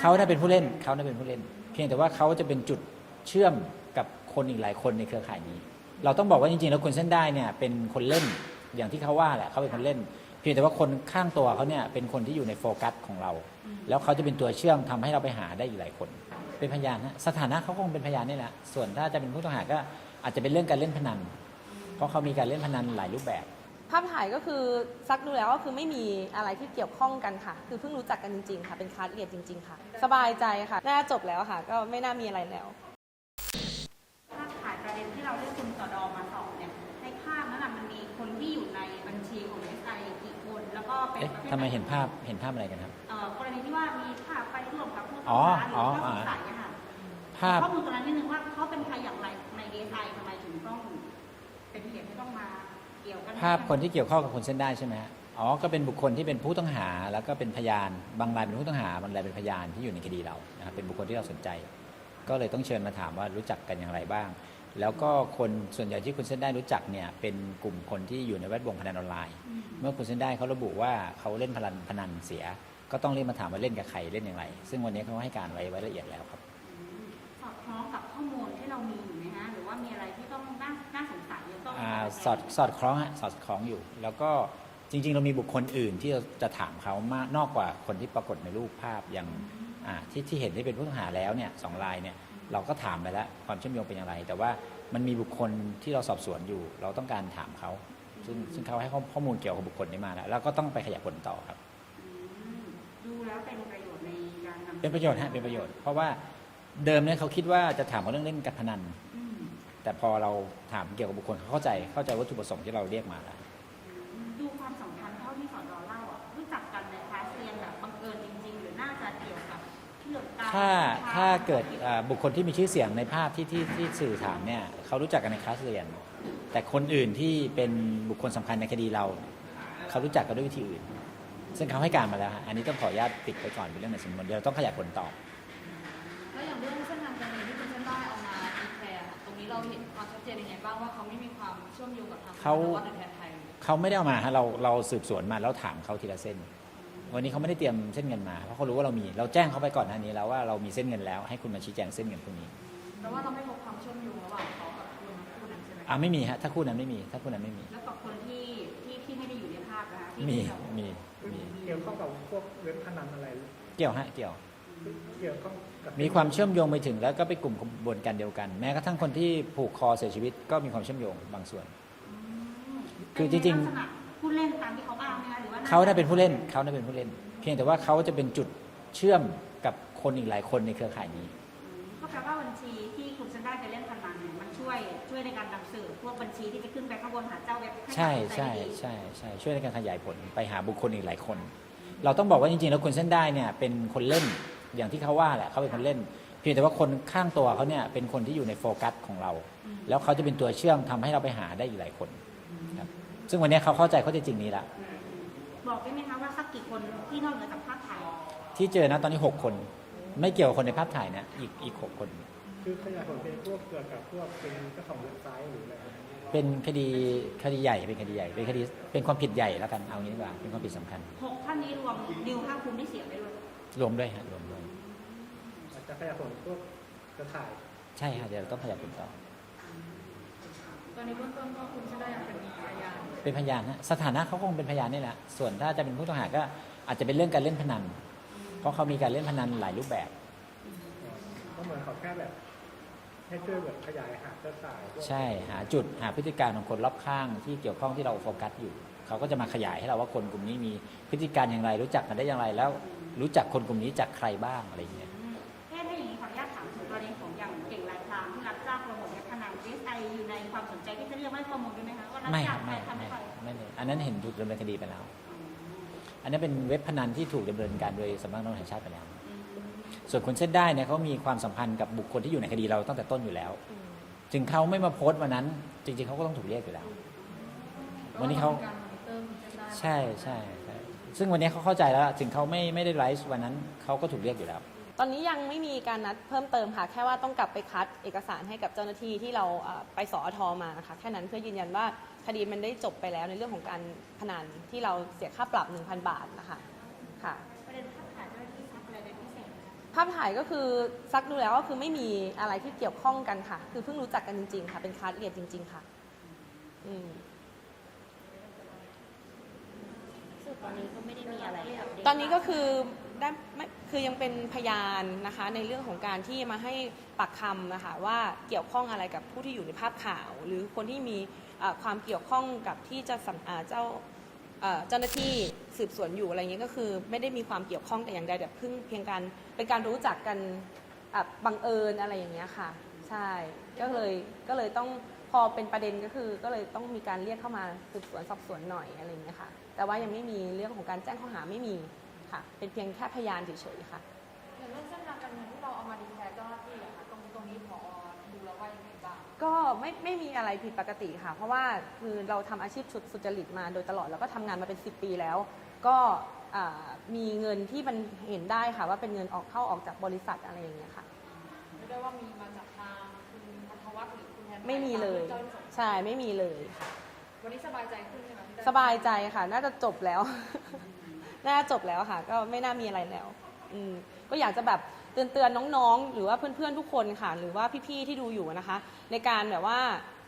เขาได้เป็นผู้เล่นเขาได้เป็นผู้เล่น เพียงแต่ว่าเขาจะเป็นจุดเชื่อมกับคนอีกหลายคนในเครือข่ายนี้ เราต้องบอกว่าจริงๆ แล้วคนเส้นได้เนี่ยเป็นคนเล่นอย่างที่เขาว่าแหละเขาเป็นคนเล่น เพียงแต่ว่าคนข้างตัวเขาเนี่ยเป็นคนที่อยู่ในโฟกัสของเรา แล้วเขาจะเป็นตัวเชื่อมทำให้เราไปหาได้อีกหลายคน เป็นพยานฮะสถานะเขาคงเป็นพยานนี่แหละส่วนถ้าจะเป็นผู้ต้องหาก็อาจจะเป็นเรื่องการเล่นพนัน เพราะเขามีการเล่นพนันหลายรูปแบบ ภาพถ่ายก็คือซักดูแล้วก็คือไม่มีอะไรที่เกี่ยวข้องกันค่ะ คือเพิ่งรู้จักกันจริงๆค่ะ เป็นคลาสเรียนจริง ๆ ค่ะ สบายใจค่ะ น่าจบแล้วค่ะ ก็ไม่น่ามีอะไรแล้ว ภาพถ่ายประเด็นที่เราเรียกคุณสอดอมาสอบเนี่ย ในภาพนั้นนะมันมีคนที่อยู่ในบัญชีของเอสไอกี่คน แล้วก็เป็นเอ๊ะประภททำไมเห็นภาพเห็นภาพอะไรกันครับ เอ่อกรณีที่ว่ามีภาพไปร่วมกับผู้อ๋ต้อองหาหรืออ๋อผู้สงสัยอะค่ะภาพ ข้อมูลตรงนั้นนิดนึงว่าเขาเป็นใครอย่างไรในเอสไอทำไมถึงต้องเป็นเหตุที่ต้องมาเกี่ยวกัน ภาพคนที่เกี่ยวข้องกับคนเส้นได้ใช่ไหมฮะอ๋อ ก็เป็นบุคคลที่เป็นผู้ต้องหาแล้วก็เป็นพยาน บางรายเป็นผู้ต้องหาบางรายเป็นพยานที่อยู่ในคดีเรานะครับเป็นบุคคลที่เราสนใจ ก็เลยต้องเชิญมาถามว่ารู้จักกันอย่างไรบ้าง แล้วก็คนส่วนใหญ่ที่คุณเส้นได้รู้จักเนี่ยเป็นกลุ่มคนที่อยู่ในแวดวงพนันออนไลน์อืมเมื่อคุณเส้นได้เขาระบุว่าเขาเล่นพนันพนันเสีย ก็ต้องเรียกมาถามว่าเล่นกับใครเล่นอย่างไร ซึ่งวันนี้เขาให้การไว้ไว้ละเอียดแล้วครับ สอดคล้องกับข้อมูลที่เรามีอยู่ไหมฮะหรือว่ามีอะไรที่ต้องน่าน่าสงสัยหรือต้องอาสอดสอดคล้องฮะสอดคล้องอยู่ แล้วก็จริง ๆ เรามีบุคคลอื่นที่เราจะถามเขามากนอกกว่าคนที่ปรากฏในรูปภาพอย่างอ่าที่ที่เห็นที่เป็นผู้ต้องหาแล้วเนี่ยสองรายเนี่ยเราก็ถามไปแล้วความเชื่อมโยงเป็นอย่างไร แต่ว่ามันมีบุคคลที่เราสอบสวนอยู่ เราต้องการถามเขา ซึ่งซึ่งเขาให้ข้อข้อมูลเกี่ยวกับบุคคลนี้มาแล้วแล้วก็ต้องไปขยายผลต่อครับอืมดูแล้วเป็นประโยชน์ในการนำเป็นประโยชน์ฮะเป็นประโยชน์เพราะว่า เดิมเนี่ยเขาคิดว่าจะถามเขาเรื่องเล่นการพนัน อืมแต่พอเราถามเกี่ยวกับบุคคลเขาเข้าใจเข้าใจวัตถุประสงค์ที่เราเรียกมาแล้ว ดูความสัมพันธ์เท่าที่สอนรอเล่าอะรู้จักกันในคลาสเรียนแบบบังเอิญจริง ๆ หรือน่าจะเกี่ยวกับเรื่องการถ้าค้ถ้าเกิดอ่าบุคคลที่มีชื่อเสียงในภาพที่ที่ที่สื่อถามเนี่ยเขารู้จักกันในคลาสเรียน แต่คนอื่นที่เป็นบุคคลสำคัญในคดีเรา เขารู้จักกันด้วยวิธีอื่น ซึ่งเขาให้การมาแล้วฮะอันนี้ต้องขออนุญาตปิดไปก่อนเป็นเรื่องในสำนวนเดียวเราต้องขยายผลต่อ เราเห็นความชัดเจนยังไงบ้างว่าเขาไม่มีความเชื่อมโยงกับทางเขานวัตหรือแทนไทยเขาไม่ได้เอามาฮะเราเราสืบสวนมาแล้วถามเขาทีละเส้น วันนี้เขาไม่ได้เตรียมเส้นเงินมาเพราะเขารู้ว่าเรามี เราแจ้งเขาไปก่อนหน้านี้แล้วว่าเรามีเส้นเงินแล้วให้คุณมาชี้แจงเส้นเงินพวกนี้แต่ว่าเราไม่พบความเชื่อมโยงระหว่างเขากับคนคู่นั้นใช่ไหมอ่าไม่มีฮะถ้าคู่นั้นไม่มี ถ้าคู่นั้นไม่มี แล้วกับคนที่ที่ที่ไม่ได้อยู่ในภาพนะคะที่มีเรามีมีเกี่ยวข้องกับพวกเว็บพนันอะไร เกี่ยวฮะเกี่ยว เกี่ยวข้องกับมีความเชื่อมโยงไปถึงแล้วก็ไปกลุ่มขบวนการเดียวกัน แม้กระทั่งคนที่ผูกคอเสียชีวิตก็มีความเชื่อมโยงบางส่วน คือจริงๆเป็นในลักษณะผู้เล่นตามที่เขาอ้างไหมคะหรือว่าเขาได้เป็นผู้เล่นเขาได้เป็นผู้เล่น เพียงแต่ว่าเขาจะเป็นจุดเชื่อมกับคนอีกหลายคนในเครือข่ายนี้ก็แปลว่าบัญชีที่คุณเซนได้ไปเล่นพนันเนี่ยมันช่วยช่วยในการนำสืบพวกบัญชีที่จะขึ้นไปข้างบนหาเจ้าเว็บห้ใช่ตัดสินใช่ได้ดีใช่ใช่ช่วยในการขยายผลไปหาบุคคลอีกหลายคน เราต้องบอกว่าจริงๆแล้วคนเส้นได้เนี่ยเป็นคนเล่น อย่างที่เขาว่าแหละเขาเป็นคนเล่น เพียงแต่ว่าคนข้างตัวเขาเนี่ยเป็นคนที่อยู่ในโฟกัสของเรา แล้วเขาจะเป็นตัวเชื่อมทำให้เราไปหาได้อีกหลายคนครับซึ่งวันนี้เขาเข้าใจข้อเท็จจริงนี้ละบอกได้ไหมคะว่าสักกี่คนที่นอกเหนือจากภาพถ่ายที่เจอนะตอนนี้ 6 คน ไม่เกี่ยวกับคนในภาพถ่ายนะอีกอีกหกคน คือขยายผลเป็นพวกเกี่ยวกับพวกเป็นเจ้าของเว็บไซต์หรืออะไรเป็นคดีคดีใหญ่เป็นคดีใหญ่เป็นคดีเป็นความผิดใหญ่แล้วกันเอางี้ดีกว่าเป็นความผิดสำคัญหกท่านนี้รวมดิวภาคภูมิที่เสียไปด้วย รวมด้วยฮะรวมด้วยอาจจะขยายผลพวกเครือข่าย ใช่ฮะเดี๋ยวเราต้องขยายผลต่อ ตอนนี้เบื้องต้นก็คุณเส้นได้ยังเป็นพยานเป็นพยานฮะสถานะเขาคงเป็นพยานนี่แหละ ส่วนถ้าจะเป็นผู้ต้องหาก็อาจจะเป็นเรื่องการเล่นพนัน เพราะเขามีการเล่นพนันหลายรูปแบบ ก็เหมือนเขาแค่แบบให้ช่วยแบบขยายหาเครือข่ายพวกใช่หาจุดหาพฤติการของคนรอบข้างที่เกี่ยวข้องที่เราโฟกัสอยู่ เขาก็จะมาขยายให้เราว่าคนกลุ่มนี้มีพฤติการอย่างไรรู้จักกันได้อย่างไรแล้ว รู้จักคนกลุ่มนี้จากใครบ้างอะไรอย่างเงี้ยอืมเอ๊ะถ้าอย่างนี้ขออนุญาตถามถึงกรณีของอย่างเก่งลายพรางที่รับจ้างโปรโมทเว็บพนันเอสไออยู่ในความสนใจที่จะเรียกว่าข้อมูลด้วยไหมคะว่ารับไม่คจ้ารังบใครไม่ทำให้ไม่ใครไม่เลยอันนั้นเห็นถูกดำเนินคดีไปแล้ว อันนั้นเป็นเว็บพนันที่ถูกดำเนินการโดยสำนักงานตำรวจแห่งชาติไปแล้วส่วนคนเส้นได้เนี่ยเขามีความสัมพันธ์กับบุคคลที่อยู่ในคดีเราตั้งแต่ต้นอยู่แล้วจึงเขาไม่มาโพสต์วันนั้น จริงๆเขาก็ต้องถูกเรียกอยู่แล้ว วันนี้เขา การมอนิเตอร์คุณเส้นได้ ใช่ใช่ใช่ ซึ่งวันนี้เขาเข้าใจแล้วถึงเขาไม่ไม่ได้ไลฟ์วันนั้นเขาก็ถูกเรียกอยู่แล้ว ตอนนี้ยังไม่มีการนัดเพิ่มเติมค่ะ แค่ว่าต้องกลับไปคัดเอกสารให้กับเจ้าหน้าที่ที่เราเอ่อไปสอทอมาค่ะแค่นั้นเพื่อยืนยันว่าคดีมันได้จบไปแล้วในเรื่องของการพนันที่เราเสียค่าปรับ 1,000 บาทนะคะค่ะ ประเด็นภาพถ่ายเจ้าหน้าที่ทำอะไรเป็นพิเศษไหมคะภภาพถ่ายก็คือซักดูแล้วก็คือไม่มีอะไรที่เกี่ยวข้องกันค่ะ คือเพิ่งรู้จักกันจริงๆ ค่ะ เป็นคลาสเรียนจริง ๆ ค่ะ อืม ตอนนี้ก็ไม่ได้มีอะไรอัปเดตตอนนี้ก็คือได้ไม่คือยังเป็นพยานนะคะในเรื่องของการที่มาให้ปากคำนะคะว่าเกี่ยวข้องอะไรกับผู้ที่อยู่ในภาพข่าว หรือคนที่มีเอ่อความเกี่ยวข้องกับที่จะสัมอ่าเจ้าเอ่อเจ้าหน้าที่สืบสวนอยู่อะไรเงี้ยก็คือไม่ได้มีความเกี่ยวข้องแต่อย่างใดแต่เพิ่งเพียงการเป็นการรู้จักกันอะบังเอิญอะไรอย่างเงี้ยค่ะ ใช่ก็เลยก็เลยต้อง พอเป็นประเด็นก็คือก็เลยต้องมีการเรียกเข้ามาสืบสวนสอบสวนหน่อยอะไรอย่างเงี้ยค่ะ แต่ว่ายังไม่มีเรื่องของการแจ้งข้อหาไม่มีค่ะ เป็นเพียงแค่พยานเฉยๆค่ะอย่างเรื่องเส้นทางการเงินที่เราเอามาดีแคร์เจ้าหน้าที่อะค่ะตรงตรงนี้พอดูแล้วว่ายังไงบ้างก็ไม่ไม่มีอะไรผิดปกติค่ะ เพราะว่าคือเราทำอาชีพสุจริตมาโดยตลอดแล้วก็ทำงานมาเป็น 10 ปีแล้ว ก็อ่ามีเงินที่มันเห็นได้ค่ะว่าเป็นเงินออกเข้าออกจากบริษัทอะไรอย่างเงี้ยค่ะไม่ได้ว่ามีมาจากทาง ไม่มีเลยตาที่จ้าหน้าที่ส่งใช่ไม่มีเลยค่ะวันนี้สบายใจขึ้นใช่ไหมที่ได้สบายใจค่ะ น่าจะจบแล้ว น่าจะจบแล้วค่ะ ก็ไม่น่ามีอะไรแล้ว อืมก็อยากจะแบบเตือนเตือนๆน้องๆ หรือว่าเพื่อนๆทุกคนค่ะ หรือว่าพี่ๆที่ดูอยู่นะคะ ในการแบบว่า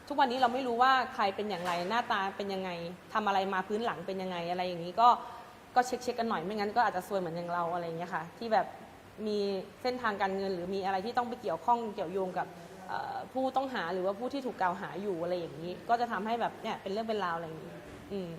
ทุกวันนี้เราไม่รู้ว่าใครเป็นอย่างไรหน้าตาเป็นยังไงทำอะไรมาพื้นหลังเป็นยังไงอะไรอย่างนี้ก็ก็เช็คเช็คกันหน่อยไม่งั้นก็อาจจะซวยเหมือนอย่างเราอะไรอย่างเงี้ยค่ะ ที่แบบมีเส้นทางการเงิน หรือมีอะไรที่ต้องไปเกี่ยวข้องเกี่ยวโยงกับเอ่อ ผู้ต้องหาหรือว่าผู้ที่ถูกกล่าวหาอยู่อะไรอย่างนี้ ก็จะทำให้แบบเนี่ยเป็นเรื่องเป็นราวอะไรอย่างนี้ อืม